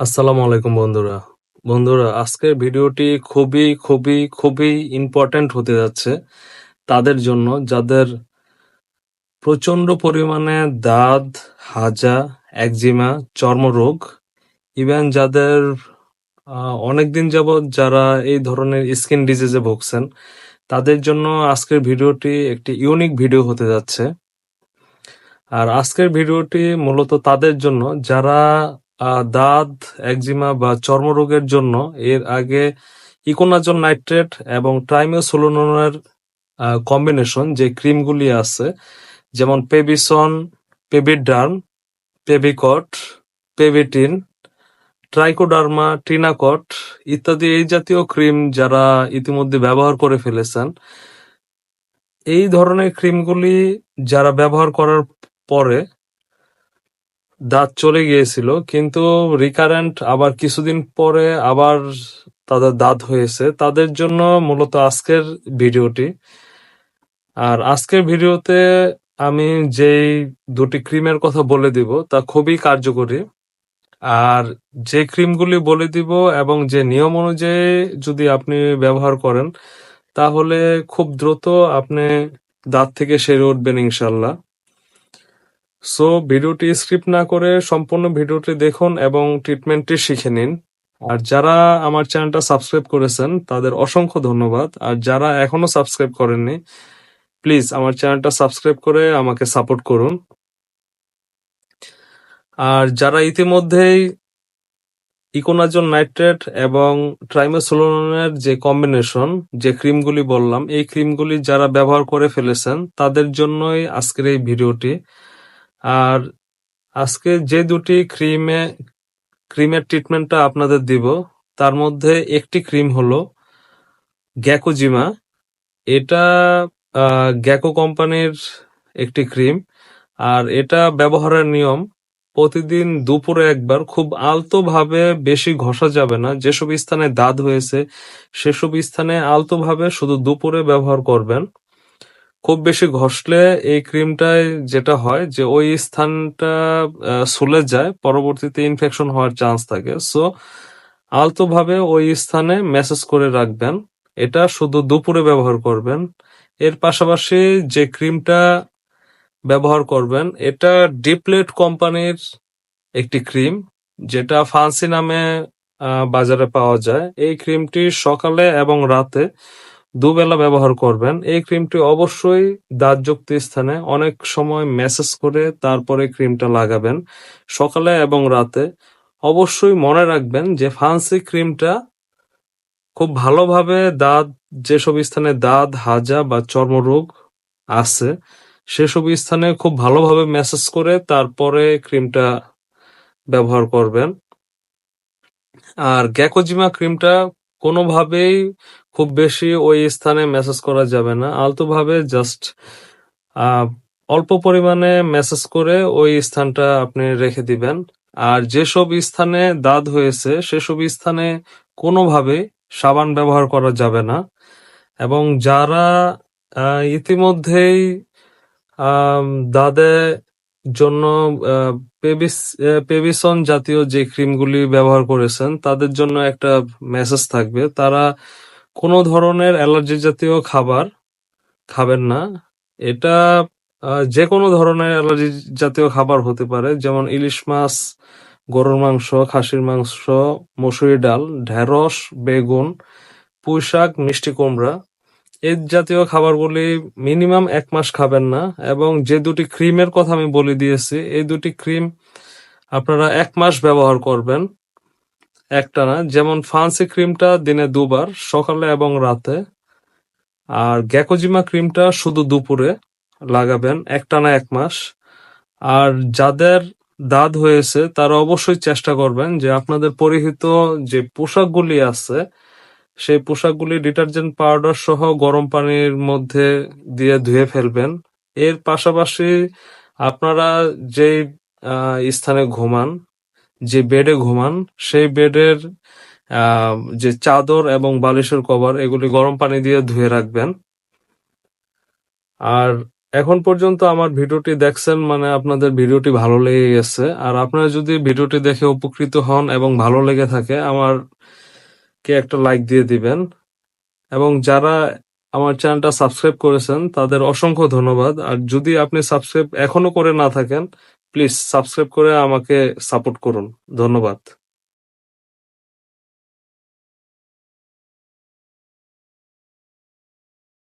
আসসালামু আলাইকুম বন্ধুরা। বন্ধুরা, আজকের ভিডিওটি খুবই খুবই খুবই ইম্পর্ট্যান্ট হতে যাচ্ছে তাদের জন্য, যাদের প্রচণ্ড পরিমাণে দাঁত, হাজা, একজিমা, চর্মরোগ ইভেন যাদের অনেকদিন যাবৎ যারা এই ধরনের স্কিন ডিজিজে ভুগছেন, তাদের জন্য আজকের ভিডিওটি একটি ইউনিক ভিডিও হতে যাচ্ছে। আর আজকের ভিডিওটি মূলত তাদের জন্য, যারা দাঁত একজিমা বা চর্মরোগের জন্য এর আগে ইকোনাজল নাইট্রেট এবং ট্রাইমোসোলোনের কম্বিনেশন যে ক্রিমগুলি আছে, যেমন পেবিসন পেবিডার্ম পেবিকট পেবিটিন ট্রাইকোডার্মা, টিনাকট ইত্যাদি এই জাতীয় ক্রিম যারা ইতিমধ্যে ব্যবহার করে ফেলেছেন, এই ধরনের ক্রিমগুলি যারা ব্যবহার করার পরে দাঁত চলে গিয়েছিল, কিন্তু রিকারেন্ট আবার কিছুদিন পরে আবার তাদের দাঁত হয়েছে। তাদের জন্য মূলত আজকের ভিডিওটি। আর আজকের ভিডিওতে আমি যেই দুটি ক্রিমের কথা বলে দিব, তা খুবই কার্যকরী। আর যে ক্রিমগুলি বলে দিব এবং যে নিয়ম অনুযায়ী যদি আপনি ব্যবহার করেন, তাহলে খুব দ্রুত আপনি দাঁত থেকে সেরে উঠবেন ইনশাল্লাহ সো ভিডিওটি স্কিপ না করে সম্পূর্ণ ভিডিওটি দেখুন এবং ট্রিটমেন্টটি শিখে নিন। আর যারা আমার চ্যানেলটা সাবস্ক্রাইব করেছেন, তাদের অসংখ্য ধন্যবাদ। আর যারা এখনও সাবস্ক্রাইব করেননি, প্লিজ আমার চ্যানেলটা সাবস্ক্রাইব করে আমাকে সাপোর্ট করুন। আর যারা ইতিমধ্যেই ইকোনাজল নাইট্রেট এবং ট্রাইমোসোলোনের যে কম্বিনেশন, যে ক্রিমগুলি বললাম, এই ক্রিমগুলি যারা ব্যবহার করে ফেলেছেন, তাদের জন্যই আজকের এই ভিডিওটি। আর আজকে যে দুটি ক্রিমে ক্রিমের ট্রিটমেন্টটা আপনাদের দিব, তার মধ্যে একটি ক্রিম হলো গ্যাকোজিমা। এটা গ্যাকো কোম্পানির একটি ক্রিম আর এটা ব্যবহারের নিয়ম, প্রতিদিন দুপুরে একবার, খুব আলতো ভাবে বেশি ঘষা যাবে না, যেসব স্থানে দাঁত হয়েছে, সেসব স্থানে আলতো ভাবে শুধু দুপুরে ব্যবহার করবেন। খুব বেশি ঘষলে এই ক্রিমটায় যেটা হয় যে ওই স্থানটা সুলে যায়, পরবর্তীতে ইনফেকশন হওয়ার চান্স থাকে। সো আলতো ভাবে ওই স্থানে মেসেজ করে রাখবেন। এটা শুধু দুপুরে ব্যবহার করবেন। এর পাশাপাশি যে ক্রিমটা ব্যবহার করবেন, এটা ডিপ্লেট কোম্পানির একটি ক্রিম, যেটা ফান্সি নামে বাজারে পাওয়া যায়। এই ক্রিমটি সকালে এবং রাতে দুবেলা ব্যবহার করবেন। এই ক্রিমটি অবশ্যই দাঁতযুক্ত স্থানে অনেক সময় ম্যাসেজ করে তারপরে ক্রিমটা লাগাবেন। সকালে এবং রাতে অবশ্যই মনে রাখবেন যে ফান্সি ক্রিমটা খুব ভালোভাবে দাঁত, যেসব স্থানে দাঁত, হাজা বা চর্মরোগ আছে, সেসব স্থানে খুব ভালোভাবে ম্যাসেজ করে তারপরে ক্রিমটা ব্যবহার করবেন। আর গ্যাকোজিমা ক্রিমটা কোনোভাবেই খুব বেশি ওই স্থানে মেসেজ করা যাবে না। আলতো ভাবে জাস্ট অল্প পরিমাণে মেসেজ করে ওই স্থানটা আপনি রেখে দিবেন। আর যেসব স্থানে দাঁত হয়েছে, সেসব স্থানে কোনোভাবে সাবান ব্যবহার করা যাবে না। এবং যারা ইতিমধ্যেই দাদে জন্য পেবিস পেবিসন জাতীয় যে ক্রিমগুলি ব্যবহার করেছেন, তাদের জন্য একটা মেসেজ থাকবে। তারা কোনো ধরনের অ্যালার্জি জাতীয় খাবার খাবেন না। এটা যে কোনো ধরনের অ্যালার্জি জাতীয় খাবার হতে পারে, যেমন ইলিশ মাছ, গরুর মাংস, খাসির মাংস, মসুরি ডাল, ঢেঁড়স, বেগুন পুঁই শাক মিষ্টি কুমড়া। এই জাতীয় খাবারগুলি মিনিমাম এক মাস খাবেন না এবং যে দুটি ক্রিমের কথা আমি বলে দিয়েছি, এই দুটি ক্রিম আপনারা এক মাস ব্যবহার করবেন। একটানা যেমন ফান্সি ক্রিমটা দিনে দুবার, সকালে এবং রাতে। আর গ্যাকোজিমা ক্রিমটা শুধু দুপুরে লাগাবেন একটানা এক মাস। আর যাদের দাঁত হয়েছে, তারা অবশ্যই চেষ্টা করবেন যে আপনাদের পরিহিত যে পোশাকগুলি আছে, সেই পোশাকগুলি ডিটারজেন্ট পাউডার সহ গরম পানির মধ্যে দিয়ে ধুয়ে ফেলবেন। এর পাশাপাশি আপনারা যে স্থানে ঘুমান যে বেডে ঘুমান, সেই বেডের যে চাদর এবং বালিশের কভার, এগুলি গরম পানি দিয়ে ধুয়ে রাখবেন। আর এখন পর্যন্ত আমার ভিডিওটি দেখছেন মানে আপনাদের ভিডিওটি ভালো লেগে গেছে। আর আপনারা যদি ভিডিওটি দেখে উপকৃত হন এবং ভালো লেগে থাকে আমার কে একটা লাইক দিয়ে দিবেন। এবং যারা আমার চ্যানেলটা সাবস্ক্রাইব করেছেন, তাদের অসংখ্য ধন্যবাদ। আর যদি আপনি সাবস্ক্রাইব এখনও করে না থাকেন প্লিজ সাবস্ক্রাইব করে আমাকে সাপোর্ট করুন। ধন্যবাদ।